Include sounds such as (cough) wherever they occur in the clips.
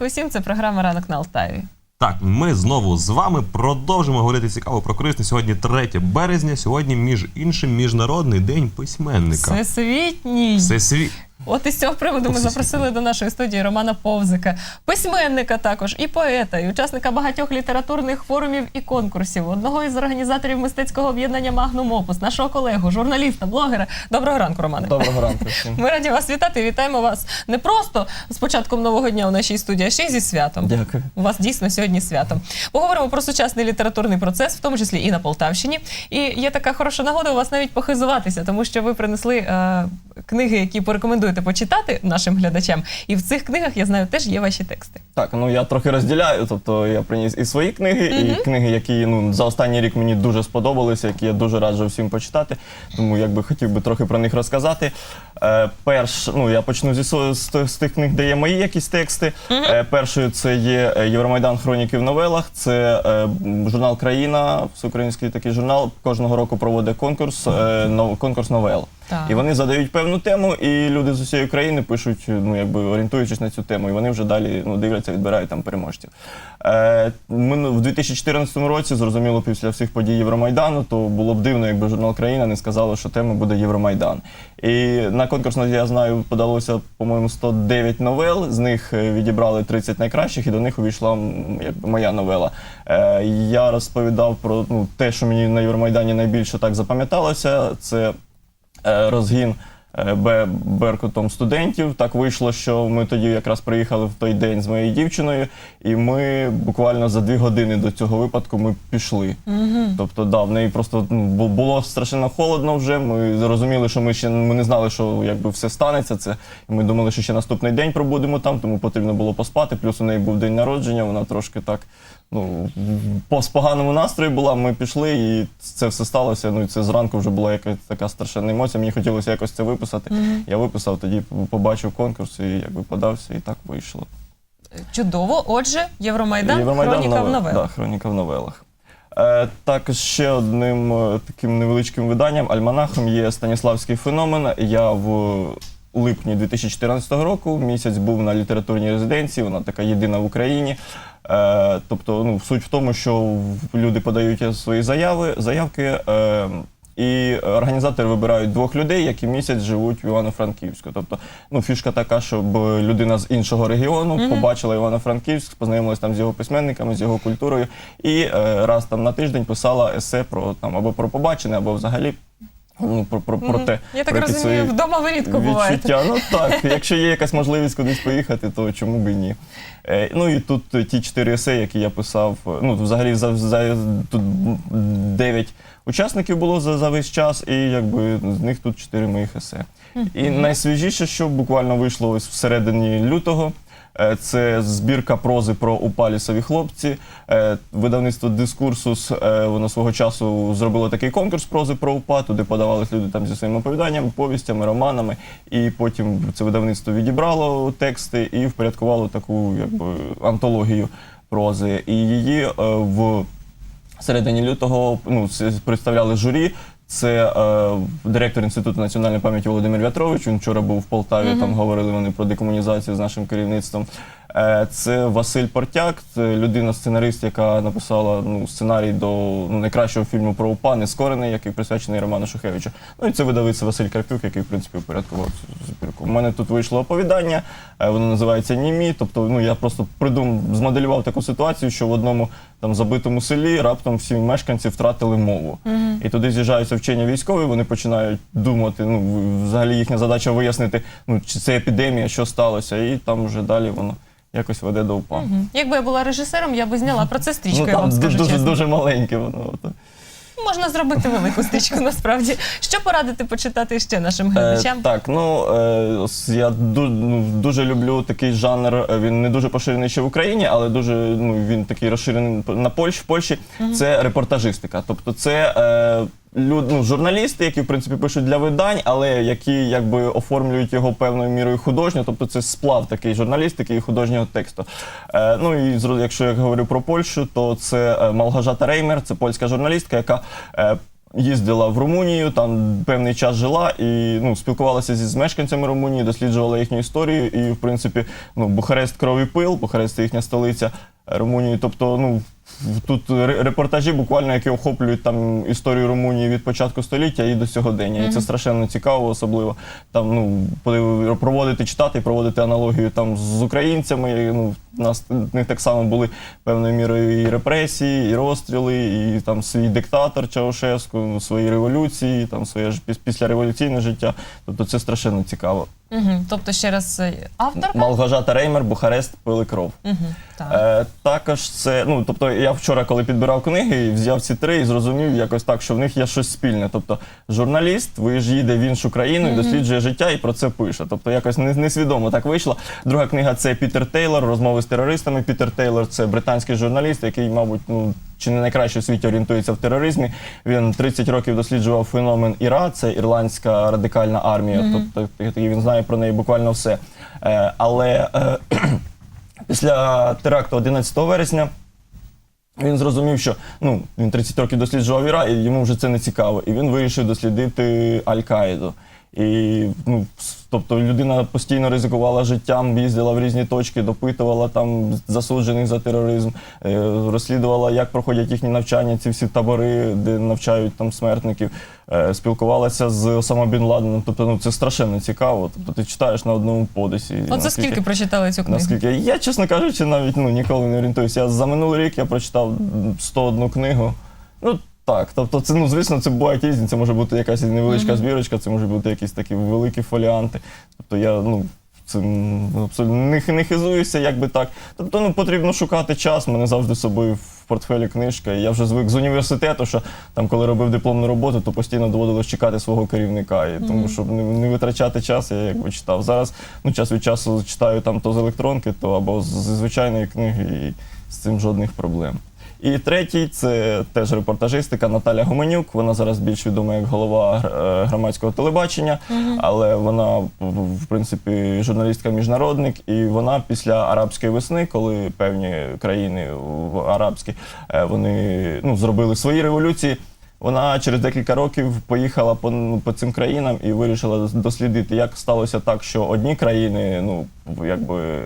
Ранку усім. Це програма Ранок на Алтаві. Так, ми знову з вами продовжимо говорити цікаво про корисне. Сьогодні 3 березня. Сьогодні, між іншим, міжнародний день письменника. Всесвітній. Всесвіт. От із цього приводу ми запросили до нашої студії Романа Повзика, письменника також, і поета, і учасника багатьох літературних форумів і конкурсів, одного із організаторів мистецького об'єднання Магнум Опус, нашого колегу, журналіста, блогера. Доброго ранку, Романе. Доброго ранку (laughs) всім. Ми раді вас вітати. і Вітаємо вас не просто з початком нового дня у нашій студії, а ще й зі святом. Дякую. У вас дійсно сьогодні свято. Поговоримо про сучасний літературний процес, в тому числі і на Полтавщині. І є така хороша нагода у вас навіть похизуватися, тому що ви принесли е, книги, які порекомендуєте почитати нашим глядачам. І в цих книгах я знаю теж є ваші тексти. Так, ну я трохи розділяю. Тобто я приніс і свої книги, і книги, які ну за останній рік мені дуже сподобалися, які я дуже раджу всім почитати. Тому якби хотів би трохи про них розказати. Е, перш, ну я почну зі з, тих- з тих книг, де є мої якісь тексти. Е, першою це є е, Євромайдан Хроніки в новелах. Це е, журнал Країна, всеукраїнський такий журнал. Кожного року проводить конкурс, е, нов- конкурс новел. Так. І вони задають певну тему, і люди з усієї країни пишуть, ну якби орієнтуючись на цю тему, і вони вже далі ну, дивляться, відбирають там переможців. Е, ми в 2014 році, зрозуміло, після всіх подій Євромайдану, то було б дивно, якби журнал Країна не сказало, що тема буде Євромайдан. І на конкурс, ну, я знаю, подалося, по-моєму, 109 новел. З них е, відібрали 30 найкращих, і до них увійшла якби моя новела. Е, я розповідав про ну, те, що мені на Євромайдані найбільше так запам'яталося. Це е, розгін е, Беркутом студентів. Так вийшло, що ми тоді якраз приїхали в той день з моєю дівчиною, і ми буквально за дві години до цього випадку ми пішли. Тобто, да, в неї просто ну, було страшенно холодно вже. Ми зрозуміли, що ми ще ми не знали, що якби все станеться. Це ми думали, що ще наступний день пробудемо там, тому потрібно було поспати. Плюс у неї був день народження. Вона трошки так. Ну, по з поганому настрої була, ми пішли, і це все сталося. Ну і це зранку вже була якась така страшенна емоція. Мені хотілося якось це виписати. Я виписав, тоді побачив конкурс і якби подався, і так вийшло. Чудово. Отже, Євромайдан, хроніка в новелах. Да, хроніка в новелах. Е, також ще одним е, таким невеличким виданням, альманахом є Станіславський феномен. Я в липні 2014 року місяць був на літературній резиденції, вона така єдина в Україні. Е, тобто, ну, суть в тому, що люди подають свої заяви, заявки. Е, і організатори вибирають двох людей, які місяць живуть в Івано-Франківську. Тобто, ну фішка така, щоб людина з іншого регіону побачила Івано-Франківськ, познайомилась там з його письменниками, з його культурою, і е, раз там на тиждень писала есе про там або про побачене, або взагалі ну, про, про, про те. Я так про розумію, вдома ви рідко буваєте. Ну так, якщо є якась можливість кудись поїхати, то чому б і ні. Е, ну і тут ті чотири есе, які я писав. Ну, взагалі, за, за тут дев'ять учасників було за, за весь час, і якби з них тут чотири моїх есе. І найсвіжіше, що буквально вийшло ось всередині лютого. Е, Це збірка прози про упалісові хлопці. Е, Видавництво Дискурсус е, воно свого часу зробило такий конкурс прози про УПА. Туди подавались люди там зі своїми оповіданнями, повістями, романами. І потім це видавництво відібрало тексти і впорядкувало таку якби антологію прози. І її в середині лютого ну, представляли журі. Це е, директор Інституту національної пам'яті Володимир В'ятрович. Він вчора був в Полтаві. Там говорили вони про декомунізацію з нашим керівництвом. Е, це Василь Портяк, це людина-сценарист, яка написала ну, сценарій до ну, найкращого фільму про УПА Нескорений, який присвячений Роману Шухевичу. Ну і це видавиться Василь Карпюк, який в принципі упорядкував цю збірку. У мене тут вийшло оповідання, е, воно називається Німі. Тобто, ну я просто придум змоделював таку ситуацію, що в одному там забитому селі раптом всі мешканці втратили мову. І туди з'їжджаються вчені військові, вони починають думати. Ну взагалі їхня задача вияснити, ну чи це епідемія, що сталося, і там вже далі воно якось веде до упа. Угу. Якби я була режисером, я би зняла про це стрічку, Ну я вам скажу дуже чесно. дуже маленьке воно. Можна зробити велику стрічку (laughs) насправді. Що порадити почитати ще нашим глядачам? Е, так, ну е, я ду- ну, дуже люблю такий жанр. е, Він не дуже поширений ще в Україні, але дуже ну він такий розширений на Польщі. В Польщі це репортажистика. Тобто, це е, люд, ну, журналісти, які в принципі пишуть для видань, але які якби оформлюють його певною мірою художньо. Тобто, це сплав такий журналістики і художнього тексту. Е, ну і якщо я говорю про Польщу, то це е, Малгажата Реймер, це польська журналістка, яка. Е, їздила в Румунію, там певний час жила і ну, спілкувалася зі з мешканцями Румунії, досліджувала їхню історію. І, в принципі, ну, Бухарест кров і пил, Бухарест це їхня столиця Румунії. Тобто, ну, тут ре- репортажі буквально, які охоплюють там історію Румунії від початку століття і до сьогодення. І це страшенно цікаво, особливо там ну проводити читати, проводити аналогію там з українцями. Ну у нас в них так само були певною мірою і репресії, і розстріли, і там свій диктатор Чаушеску, ну, свої революції, там своє ж піс- післяреволюційне життя. Тобто це страшенно цікаво. Угу. Тобто, ще раз е, автор. Малгожата Реймер, Бухарест, пили кров. Угу. Так. Е, також це, ну тобто, я вчора, коли підбирав книги, взяв ці три і зрозумів якось так, що в них є щось спільне. Тобто, журналіст виїж- їде в іншу країну і досліджує життя і про це пише. Тобто, якось не- несвідомо так вийшло. Друга книга це Пітер Тейлор, розмови з терористами. Пітер Тейлор це британський журналіст, який, мабуть, ну. Чи не найкраще в світі орієнтується в тероризмі. Він 30 років досліджував феномен Іра, це ірландська радикальна армія. Тобто він знає про неї буквально все. Е, але е, (clears throat) Після теракту 11 вересня він зрозумів, що ну, він 30 років досліджував Іра, і йому вже це не цікаво. І він вирішив дослідити Аль-Каїду. І, ну, тобто людина постійно ризикувала життям, їздила в різні точки, допитувала там засуджених за тероризм, е, розслідувала, як проходять їхні навчання, ці всі табори, де навчають там смертників, е, спілкувалася з Осама Бін Ладеном. Тобто, ну це страшенно цікаво. Тобто ти читаєш на одному подисі. От за скільки прочитали цю книгу? Наскільки я, чесно кажучи, навіть ну ніколи не орієнтуюся. Я за минулий рік я прочитав 101 книгу. Ну так, тобто, це ну звісно, це бувають різні. Це може бути якась невеличка збірочка, це може бути якісь такі великі фоліанти. Тобто я ну. Цим абсолютно не, не хизуюся, як би так. Тобто, ну потрібно шукати час. Мене завжди з собою в портфелі книжка. І я вже звик з університету, що там, коли робив дипломну роботу, то постійно доводилось чекати свого керівника. І тому, щоб не, не витрачати час, я якби читав. Зараз ну, час від часу читаю там то з електронки, то або з, зі звичайної книги, і з цим жодних проблем. І третій це теж репортажистика Наталя Гуменюк. Вона зараз більш відома як голова е, громадського телебачення, але вона в- принципі журналістка-міжнародник. І вона після арабської весни, коли певні країни арабські е, вони ну, зробили свої революції. Вона через декілька років поїхала по, ну, по цим країнам і вирішила дослідити, як сталося так, що одні країни, ну якби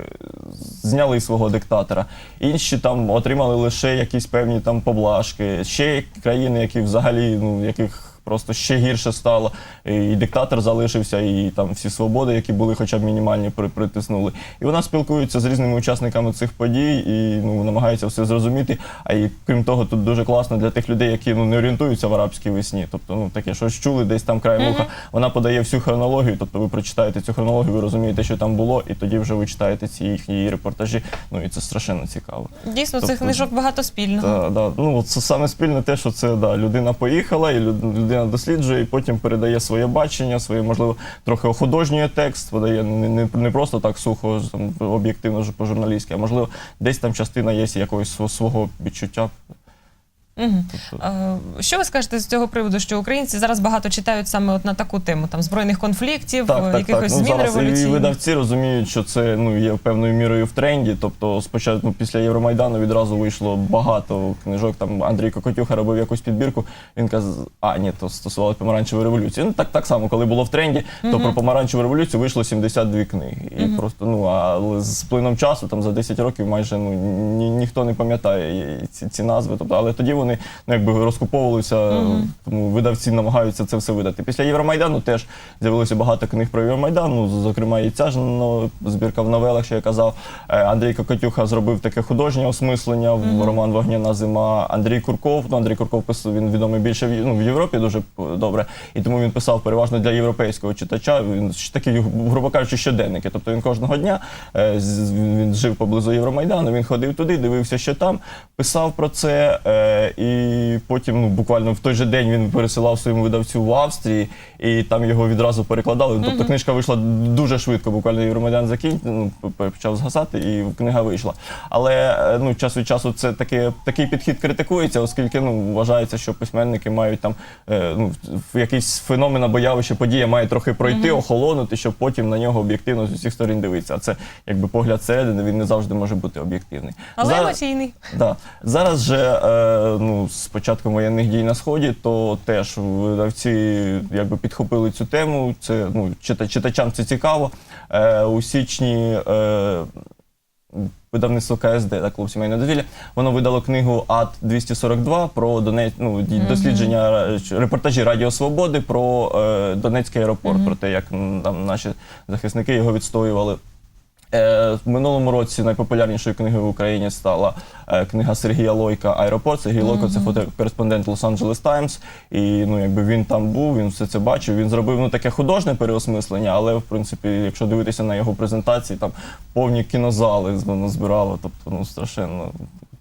зняли свого диктатора, інші там отримали лише якісь певні там поблажки. Ще країни, які взагалі, ну яких просто ще гірше стало. І диктатор залишився, і там всі свободи, які були хоча б мінімальні, при- притиснули. І вона спілкується з різними учасниками цих подій і ну, намагається все зрозуміти. А і крім того, тут дуже класно для тих людей, які ну, не орієнтуються в арабській весні. Тобто, ну таке щось чули десь там край вуха. Вона подає всю хронологію. Тобто, ви прочитаєте цю хронологію, ви розумієте, що там було, і тоді вже ви читаєте ці їхні репортажі. Ну і це страшенно цікаво. Дійсно, цих тобто- книжок багато спільного. Та, да. Ну, це саме спільне те, що це да, людина поїхала, і люд- людина досліджує, і потім передає своє бачення, своє, можливо, трохи охудожнює текст, видає не, не, не просто так сухо, там, об'єктивно по-журналістськи, а можливо, десь там частина є якогось св- свого відчуття. Угу. Тобто, Що ви скажете з цього приводу, що українці зараз багато читають саме от на таку тему там збройних конфліктів, так, так, якихось так. Ну, змін і видавці розуміють, що це ну, є певною мірою в тренді. Тобто, спочатку ну, після Євромайдану відразу вийшло багато книжок. Там Андрій Кокотюха робив якусь підбірку. Він казав, а ні, то стосувалося помаранчевої революції. Ну так, так само, коли було в тренді, то про помаранчеву революцію вийшло 72 книги. І просто ну а з плином часу, там за 10 років, майже ну ні, ніхто не пам'ятає ці, ці назви. Тобто, але тоді вони ну якби розкуповувалися, тому видавці намагаються це все видати. Після Євромайдану теж з'явилося багато книг про Євромайдан. Ну, зокрема, і ця ж ну, збірка в новелах, що я казав. Е, Андрій Кокотюха зробив таке художнє осмислення в роман Вогняна зима. Андрій Курков. Ну, Андрій Курков писав, він відомий більше в, ну, в Європі дуже добре. І тому він писав переважно для європейського читача. Він ж такий, грубо кажучи, щоденники. Тобто він кожного дня е, він жив поблизу Євромайдану. Він ходив туди, дивився, що там, писав про це. І потім, ну буквально в той же день він пересилав своєму видавцю в Австрії, і там його відразу перекладали. Тобто книжка вийшла дуже швидко. Буквально Євромайдан закінчив, ну, п- почав згасати, і книга вийшла. Але е, ну, час від часу це таке, такий підхід критикується, оскільки ну, вважається, що письменники мають там е, ну, в якийсь феномен або явище подія має трохи пройти, охолонути, щоб потім на нього об'єктивно з усіх сторін дивитися. А це якби погляд середини, він не завжди може бути об'єктивний. Але Зараз- емоційний. Да. Зараз же е, ну, з початком воєнних дій на сході, то теж видавці якби підхопили цю тему. Це ну чита- читачам це цікаво. Е, у січні. Е, Видавництво КСД, так, клуб сімейного дозвілля, воно видало книгу АД 242 про Донець, ну, дослідження е, репортажі Радіо Свободи про е, Донецький аеропорт, про те, як там наші захисники його відстоювали. Е, в минулому році найпопулярнішою книгою в Україні стала е, книга Сергія Лойка Аеропорт. Сергій Лойко це фотокореспондент Лос-Анджелес Таймс. І ну, якби він там був, він все це бачив. Він зробив ну, таке художнє переосмислення, але в принципі, якщо дивитися на його презентації, там повні кінозали воно збирало. Тобто, ну страшенно.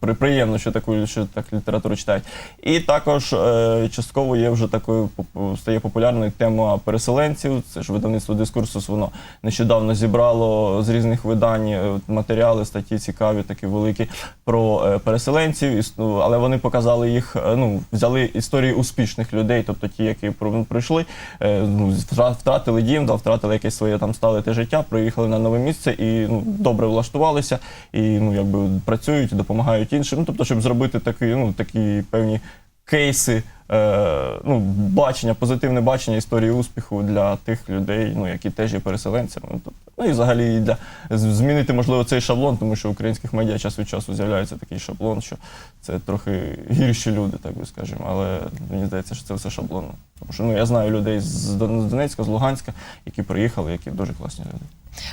При- Приємно, що таку що так літературу читають. І також е, частково є вже такою стає популярною тема переселенців. Це ж видавництво дискурсус. Воно нещодавно зібрало з різних видань е, матеріали, статті цікаві, такі великі про е, переселенців. Ну, Але вони показали їх. е, Ну взяли історії успішних людей, тобто ті, які про- прийшли, ну втра- втратили дім, да, втратили якесь своє там стале те життя, приїхали на нове місце і ну добре влаштувалися, і ну якби працюють, допомагають іншим. Ну тобто, щоб зробити такі, ну такі певні кейси, е, ну бачення, позитивне бачення історії успіху для тих людей, ну які теж є переселенцями. Ну, тобто, ну і взагалі для змінити можливо цей шаблон, тому що в українських медіа час від часу з'являється такий шаблон, що це трохи гірші люди, так би скажемо. Але мені здається, що це все шаблонно. Тому що ну я знаю людей з Донецька, з Луганська, які приїхали, які дуже класні люди.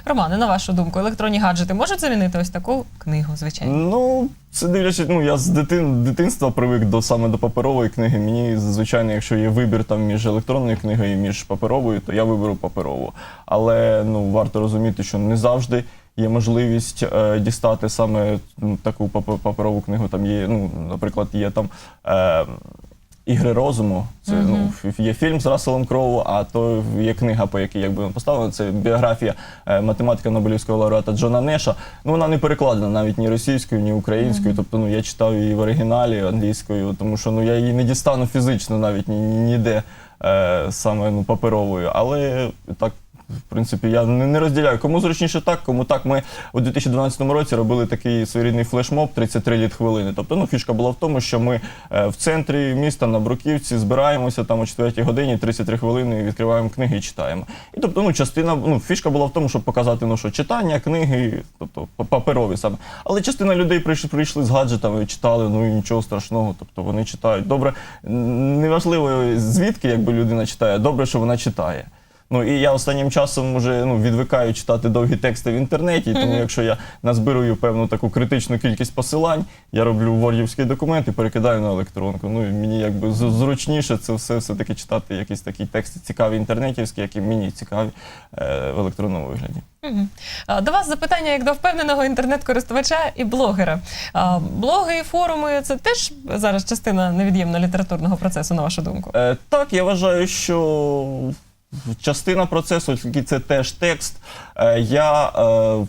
Романе, на вашу думку, електронні гаджети можуть замінити ось таку книгу, звичайно? Ну, це дивлячись, ну я з дитин, дитинства привик до саме до паперової книги. Мені звичайно, якщо є вибір там між електронною книгою і між паперовою, то я виберу паперову. Але ну варто розуміти, що не завжди є можливість е, дістати саме ну, таку паперову книгу. Там є, ну, наприклад, є там. Е, Ігри розуму. Це ну є фільм з Расселом Кроу, а то є книга, по якій якби поставлена. Це біографія е, математика Нобелівського лауреата Джона Неша. Ну вона не перекладена навіть ні російською, ні українською. Тобто, ну я читав її в оригіналі англійською, тому що ну я її не дістану фізично навіть ні, ні- ніде е, саме ну паперовою. Але так. В принципі, я не, розділяю. Кому зручніше так, кому так. Ми у 2012 році робили такий своєрідний флешмоб 33 літ хвилини. Тобто, ну фішка була в тому, що ми е, в центрі міста на Бруківці збираємося там о 4 годині, 33 хвилини відкриваємо книги і читаємо. І тобто, ну частина, ну фішка була в тому, щоб показати, ну що читання, книги, тобто паперові саме. Але частина людей прийшли, прийшли з гаджетами, читали, ну і нічого страшного. Тобто вони читають. Добре, неважливо звідки, якби людина читає, добре, що вона читає. Ну і я останнім часом вже ну відвикаю читати довгі тексти в інтернеті. Тому якщо я назбирую певну таку критичну кількість посилань, я роблю вордівський документ і перекидаю на електронку. Ну і мені якби зручніше це все все таки читати якісь такі тексти цікаві інтернетівські, які мені цікаві е, в електронному вигляді. А, До вас запитання як до впевненого інтернет-користувача і блогера. А, Блоги і форуми це теж зараз частина невід'ємна літературного процесу, на вашу думку? Е, так, я вважаю, що частина процесу, оскільки це теж текст. Е, я е,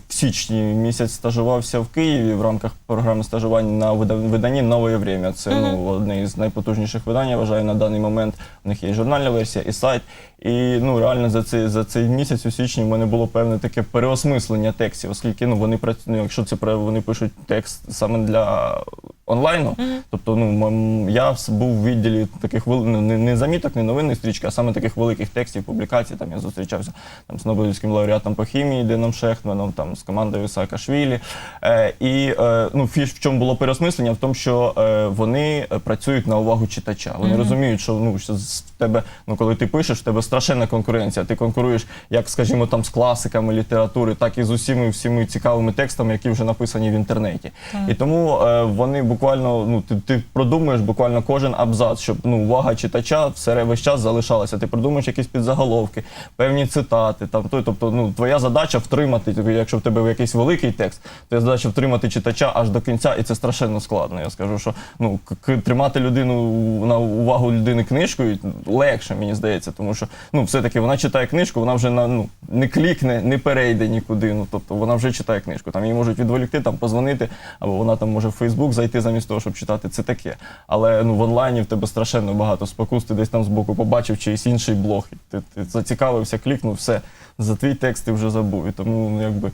в січні місяць стажувався в Києві в рамках програми стажувань на вида- виданні Нове Время. Це ну, одне із найпотужніших видань, я вважаю, на даний момент. У них є журнальна версія, і сайт. І ну реально за цей за цей місяць у січні в мене було певне таке переосмислення текстів, оскільки ну вони працюють, ну, якщо це про- вони пишуть текст саме для онлайну, тобто ну я був в відділі таких ну, не, не заміток, не новинної стрічки, а саме таких великих текстів, публікацій. Там я зустрічався там з Нобелівським лауреатом по хімії Деном Шехтманом, там з командою Саакашвілі. Е, і е, ну фіш в чому було переосмислення? В тому, що е, вони е, працюють на увагу читача. Вони розуміють, що ну що з тебе, ну коли ти пишеш, в тебе страшенна конкуренція. Ти конкуруєш як, скажімо, там з класиками літератури, так і з усіми всіми цікавими текстами, які вже написані в інтернеті. І тому е, вони буквально, ну ти, ти продумуєш буквально кожен абзац, щоб ну увага читача все весь час залишалася. Ти продумуєш якісь підзаголовки, певні цитати. Там то, тобто, ну твоя задача втримати. Якщо в тебе якийсь великий текст, твоя задача втримати читача аж до кінця, і це страшенно складно. Я скажу, що ну тримати людину на увагу людини книжкою легше, мені здається, тому що ну все-таки вона читає книжку, вона вже на ну не клікне, не перейде нікуди. Ну тобто вона вже читає книжку. Там її можуть відволікти, там позвонити, або вона там може в Фейсбук зайти замість того, щоб читати. Це таке. Але ну в онлайні в тебе страшенно багато спокус. Ти десь там збоку побачив чийсь інший блог. Ти, ти зацікавився, клікнув, все за твій текст ти вже забув. І тому ну, якби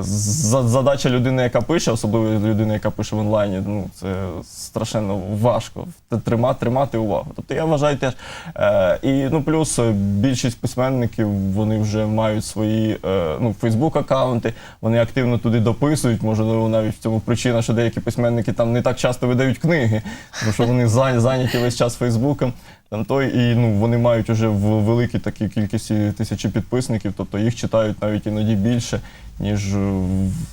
задача людини, яка пише, особливо людини, яка пише в онлайні, ну це страшенно важко тримати, тримати увагу. Тобто я вважаю теж. Е, і ну плюс е, більшість письменників вони вже мають свої е, ну, Фейсбук-аккаунти, вони активно туди дописують. Можливо, навіть в цьому причина, що деякі письменники там не так часто видають книги, тому що вони зайняті весь час Фейсбуком. Там той, і ну вони мають уже в великій такій кількості тисячі підписників, тобто їх читають навіть іноді більше, ніж е,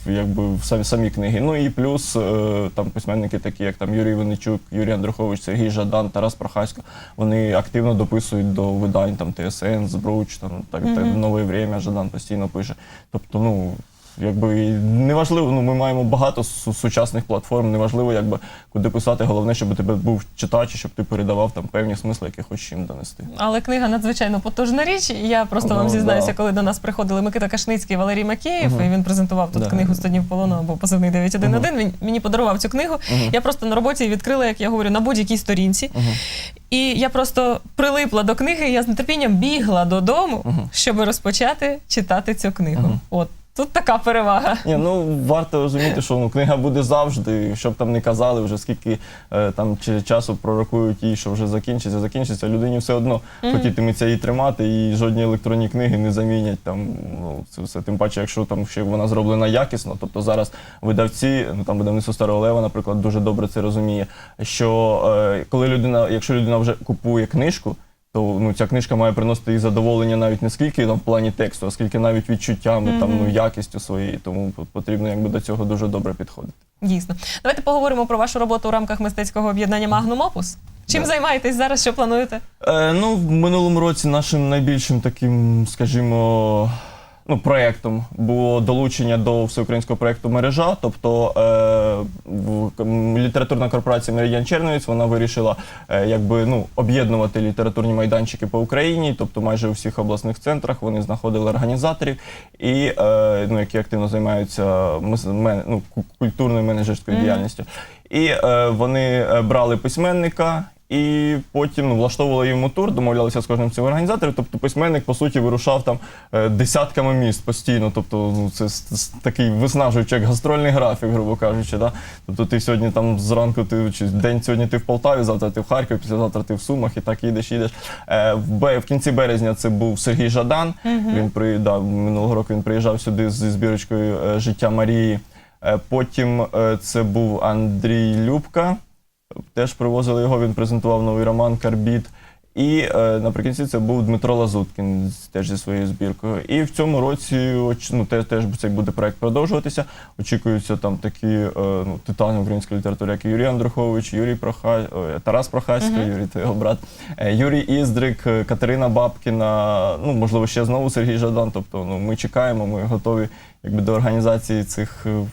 якби в самі, самі книги. Ну і плюс е, там письменники, такі як там Юрій Винничук, Юрій Андрухович, Сергій Жадан, Тарас Прохасько, вони активно дописують до видань там ТСН, Збруч, там так, так нове время, Жадан постійно пише. Тобто, ну. Якби неважливо, ну ми маємо багато сучасних платформ. Неважливо, якби куди писати. Головне, щоб у тебе був читач, і щоб ти передавав там певні смисли, які хочеш їм донести. Але книга надзвичайно потужна річ. Я просто Ну, вам зізнаюся, да. коли до нас приходили Микита Кашницький і Валерій Макеєв, і він презентував тут Да. книгу «100 днів полону або позивний 911. Він мені подарував цю книгу. Я просто на роботі відкрила, як я говорю, на будь-якій сторінці. І я просто прилипла до книги, я з нетерпінням бігла додому, щоб розпочати читати цю книгу. От тут така перевага. Ні, ну варто розуміти, що ну, книга буде завжди, щоб там не казали, вже скільки е, там чи часу пророкують їй, що вже закінчиться, закінчиться. Людині все одно хотітиметься її тримати, і жодні електронні книги не замінять там ну, це все. Тим паче, якщо там ще вона зроблена якісно. Тобто зараз видавці, ну там видавництво Старого Лева, наприклад, дуже добре це розуміє. Що е, коли людина, якщо людина вже купує книжку. То ну ця книжка має приносити і задоволення навіть не скільки там в плані тексту, а скільки навіть відчуттями, там ну якістю своєю. Тому потрібно якби до цього дуже добре підходити. Дійсно. Давайте поговоримо про вашу роботу у рамках мистецького об'єднання Magnum Opus. Чим займаєтесь зараз? Що плануєте? Е, ну, в минулому році нашим найбільшим таким, скажімо, ну, проєктом було долучення до всеукраїнського проєкту мережа. Тобто е, в- літературна корпорація Меридіан Черновіць вона вирішила е, якби, ну, об'єднувати літературні майданчики по Україні, тобто майже у всіх обласних центрах вони знаходили організаторів, і, е, ну, які активно займаються мен- ну, ку- культурною менеджерською діяльністю. І е, вони е, брали письменника. І потім ну, влаштовували йому тур, домовлялися з кожним з цих організаторів. Тобто письменник, по суті, вирушав там е, десятками міст постійно. Тобто, ну, це с- с- такий виснажуючий, як гастрольний графік, грубо кажучи. Да? Тобто ти сьогодні там зранку ти чи день сьогодні ти в Полтаві, завтра ти в Харкові, післязавтра ти в Сумах і так їдеш, їдеш. Е, в, Бе- в кінці березня це був Сергій Жадан. Він при, да, минулого року він приїжджав сюди зі збірочкою е, Життя Марії. Е, потім е, це був Андрій Любка теж привозили його, він презентував новий роман Карбіт. І е, наприкінці це був Дмитро Лазуткін теж зі своєю збіркою. І в цьому році ну, теж, теж цей буде проект продовжуватися. Очікуються там такі е, ну, титани української літератури, як Юрій Андрухович, Юрій Проха... ой, Тарас Прохасько, Юрій то його брат, е, Юрій Іздрик, е, Катерина Бабкіна, ну можливо, ще знову Сергій Жадан. Тобто, ну ми чекаємо, ми готові якби до організації цих е,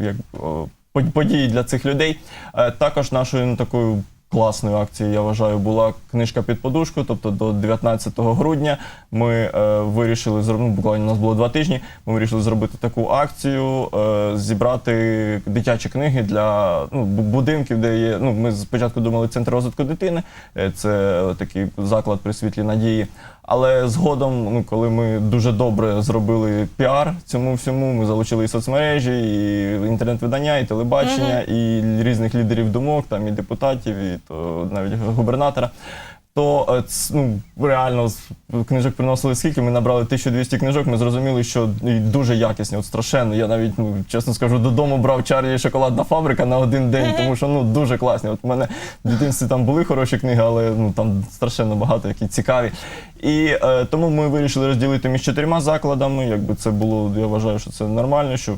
як, о, под- подій для цих людей. Е, Також нашою ну, такою класною акцією, я вважаю, була книжка під подушку. Тобто до 19 грудня ми е, вирішили зробити, ну, буквально у нас було два тижні. Ми вирішили зробити таку акцію, е, зібрати дитячі книги для ну, будинків, де є. Ну, ми спочатку думали центр розвитку дитини, це такий заклад при світлі надії. Але згодом, ну коли ми дуже добре зробили піар цьому всьому, ми залучили і соцмережі, і інтернет-видання, і телебачення, і різних лідерів думок, там і депутатів, і то навіть губернатора. То е, ну, реально книжок приносили скільки. Ми набрали 1200 книжок. Ми зрозуміли, що дуже якісні, от страшенно. Я навіть ну чесно скажу, додому брав Чарлі і шоколадна фабрика на один день, тому що ну дуже класні. От у мене в дитинстві там були хороші книги, але ну там страшенно багато, які цікаві. І е, тому ми вирішили розділити між чотирма закладами. Якби це було, я вважаю, що це нормально, що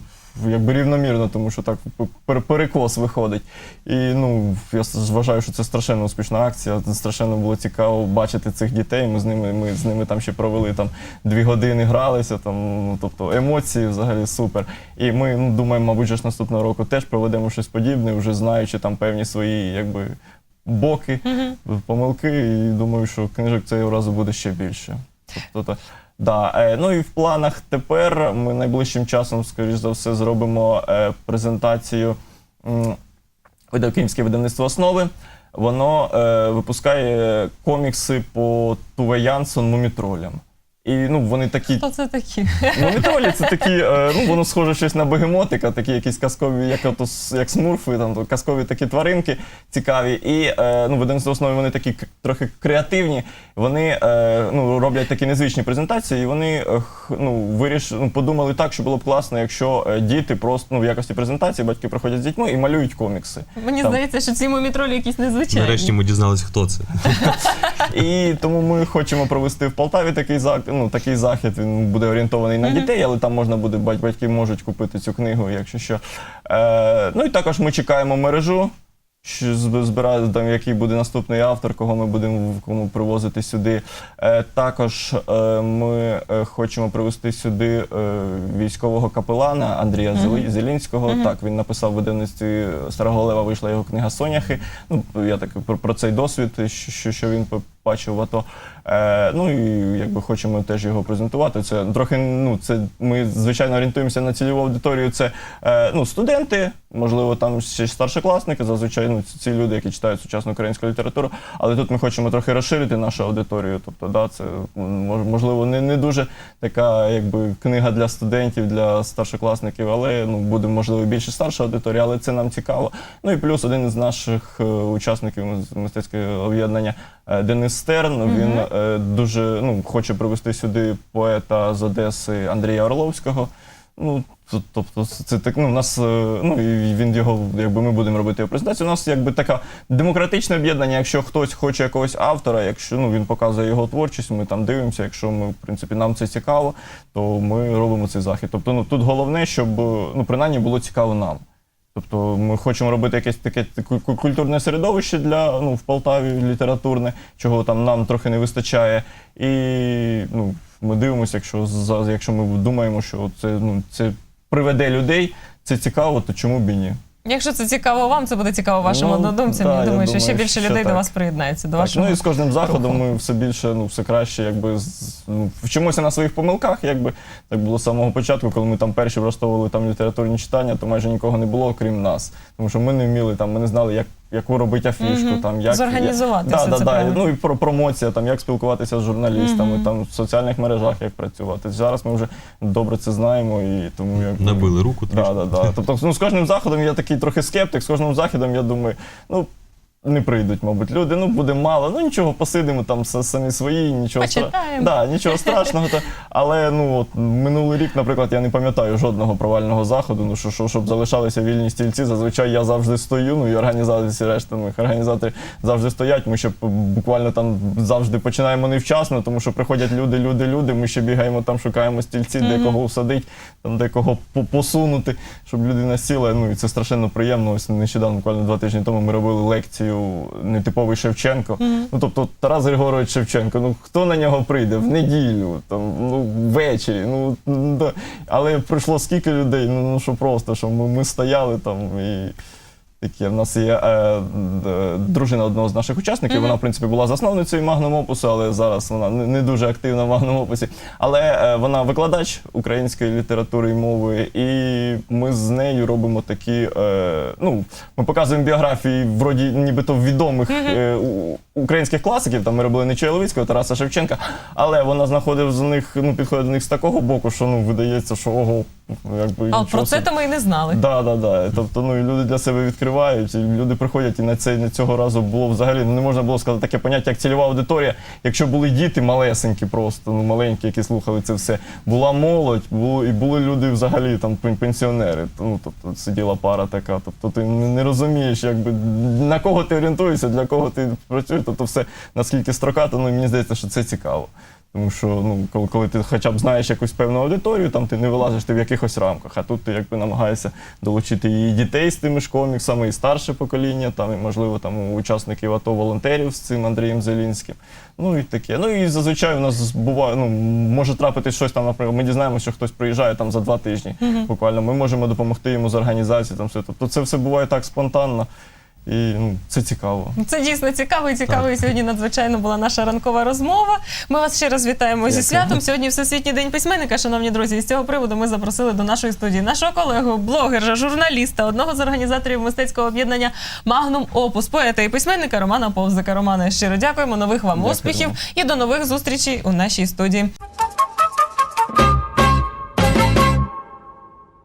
якби рівномірно, тому що так пер- перекос виходить. І ну я с- вважаю, що це страшенно успішна акція. Страшенно було цікаво бачити цих дітей. Ми з ними, ми з ними там ще провели там дві години, гралися. Там, ну тобто емоції взагалі супер. І ми ну, думаємо, мабуть, же ж наступного року теж проведемо щось подібне, вже знаючи там певні свої, якби. Боки, помилки, і думаю, що книжок цього разу буде ще більше. Тобто, та- да. е, Ну і в планах тепер ми найближчим часом, скоріш за все, зробимо е, презентацію Київське видавництво основи. Воно е, випускає комікси по Туве Янсон мумітролям. І ну, вони такі Хто це такі? Ну, метролі це такі, е, ну воно схоже щось на бегемотика, такі якісь казкові, як ото як смурфи, там то казкові такі тваринки цікаві. І е, ну, в один з основі вони такі трохи креативні. Вони е, ну, роблять такі незвичні презентації, і вони е, ну, виріш, ну, подумали так, що було б класно, якщо е, діти просто ну, в якості презентації батьки приходять з дітьми і малюють комікси. Мені Там. здається, що ці мумітролі якісь незвичайні. Нарешті ми дізналися, хто це. І тому ми хочемо провести в Полтаві такий захід. Ну, такий захід він буде орієнтований на дітей, але там можна буде бать- батьки можуть купити цю книгу, якщо що. Е, ну і також ми чекаємо мережу. Що збирає там, який буде наступний автор, кого ми будемо кому привозити сюди. Е, також е, ми е, хочемо привезти сюди е, військового капелана Андрія Зели- Зелінського. Так, він написав в видавництві Старого Лева вийшла його книга Соняхи. Ну, я так про, про цей досвід, що, що, що він по- бачив. Е, ну і якби хочемо теж його презентувати. Це трохи, ну, це ми звичайно орієнтуємося на цільову аудиторію. Це е, ну, студенти, можливо, там ще старшокласники, зазвичай ну, ці люди, які читають сучасну українську літературу. Але тут ми хочемо трохи розширити нашу аудиторію. Тобто, да, це можливо не, не дуже така, якби книга для студентів, для старшокласників, але ну буде можливо більше старша аудиторія, але це нам цікаво. Ну і плюс один із наших е, учасників мис- мистецького об'єднання е, Денис Стерн. Він е, дуже ну хоче привезти сюди поета з Одеси Андрія Орловського. Ну, т- тобто, це так, ну, у нас, е, ну, і він його, якби ми будемо робити його презентацію. У нас якби така демократичне об'єднання. Якщо хтось хоче якогось автора, якщо ну, він показує його творчість, ми там дивимося. Якщо ми, в принципі, нам це цікаво, то ми робимо цей захід. Тобто, ну, тут головне, щоб е, ну, принаймні було цікаво нам. Тобто ми хочемо робити якесь таке ку- ку- культурне середовище для ну, в Полтаві літературне, чого там нам трохи не вистачає. І ну, ми дивимося, якщо якщо ми думаємо, що це, ну, це приведе людей, це цікаво, то чому б і ні? Якщо це цікаво вам, це буде цікаво вашим Ну, однодумцям. да, я я думаю, що ще думаю, більше що людей до так. вас приєднається. До Так, вашого ну і з кожним заходом руху. ми все більше, ну все краще, якби з- ну, вчимося на своїх помилках. Якби так було з самого початку, коли ми там перші влаштовували там літературні читання, то майже нікого не було, крім нас. Тому що ми не вміли там, ми не знали, як. Яку робити афішку, Мгм. там як Зорганізувати да, все да, це да. правильно. Ну і про промоція, там як спілкуватися з журналістами, там в соціальних мережах як працювати. Зараз ми вже добре це знаємо і тому як Набили руку трішки. Да, да, да. Тобто, ну, з кожним заходом я такий трохи скептик, з кожним заходом я думаю, ну. Не прийдуть, мабуть, люди, ну буде мало. Ну нічого, посидимо там са- самі свої, нічого стра- Почитаємо. Да, нічого страшного. Та, але ну от минулий рік, наприклад, я не пам'ятаю жодного провального заходу. Ну що, що щоб залишалися вільні стільці. Зазвичай я завжди стою. Ну і організації всі решта моїх організаторів завжди стоять. Ми ще п- буквально там завжди починаємо невчасно, тому що приходять люди, люди, люди. Ми ще бігаємо там, шукаємо стільці, де кого усадить, там де кого по- посунути, щоб людина сіла. Ну і це страшенно приємно. Ось нещодавно, буквально два тижні тому, ми робили лекцію нетиповий Шевченко. Ну тобто Тарас Григорович Шевченко. Ну хто на нього прийде в неділю, там ну ввечері. Ну да. але прийшло скільки людей. Ну, ну що просто, що ми, ми стояли там і. Таке, в нас є е, дружина одного з наших учасників. Вона, в принципі, була засновницею Magnum опусу, але зараз вона не, дуже активна в Magnum опусі. Але е, вона викладач української літератури і мови, і ми з нею робимо такі. Е, ну, ми показуємо біографії вроді нібито відомих е, у- українських класиків. Там ми робили Нечуя Левицького, Тараса Шевченка, але вона знаходить з них, ну, підходить до них з такого боку, що ну, видається, що ого, якби. А про це то ми і не знали. Да, да, да. Тобто, ну і люди для себе відкривають, і люди приходять, і на цей на цього разу було взагалі ну, не можна було сказати таке поняття, як цільова аудиторія. Якщо були діти малесенькі, просто ну маленькі, які слухали це все, була молодь, було і були люди взагалі там пенсіонери. Ну тобто сиділа пара така. Тобто ти не не розумієш, якби на кого ти орієнтуєшся, для кого ти працюєш. Тобто, все наскільки строкато, ну мені здається, що це цікаво. Тому що ну, коли, коли ти хоча б знаєш якусь певну аудиторію, там ти не вилазиш ти в якихось рамках, а тут ти якби намагаєшся долучити і дітей з тими ж коміксами, і старше покоління, там, і, можливо, там учасників АТО волонтерів з цим Андрієм Зелінським. Ну і таке. Ну і зазвичай у нас буває, ну може трапитись щось там, наприклад, ми дізнаємося, що хтось приїжджає там за два тижні. Буквально ми можемо допомогти йому з організацією. Там все. Тобто це все буває так спонтанно. І ну, це цікаво. Це дійсно цікаво і цікаво. І сьогодні надзвичайно була наша ранкова розмова. Ми вас ще раз вітаємо зі святом. Сьогодні Всесвітній день письменника, шановні друзі. І з цього приводу ми запросили до нашої студії нашого колегу, блогера, журналіста, одного з організаторів мистецького об'єднання Магнум Опус, поета і письменника Романа Повзика. Романе, щиро дякуємо. Нових вам Дякую. успіхів і до нових зустрічей у нашій студії.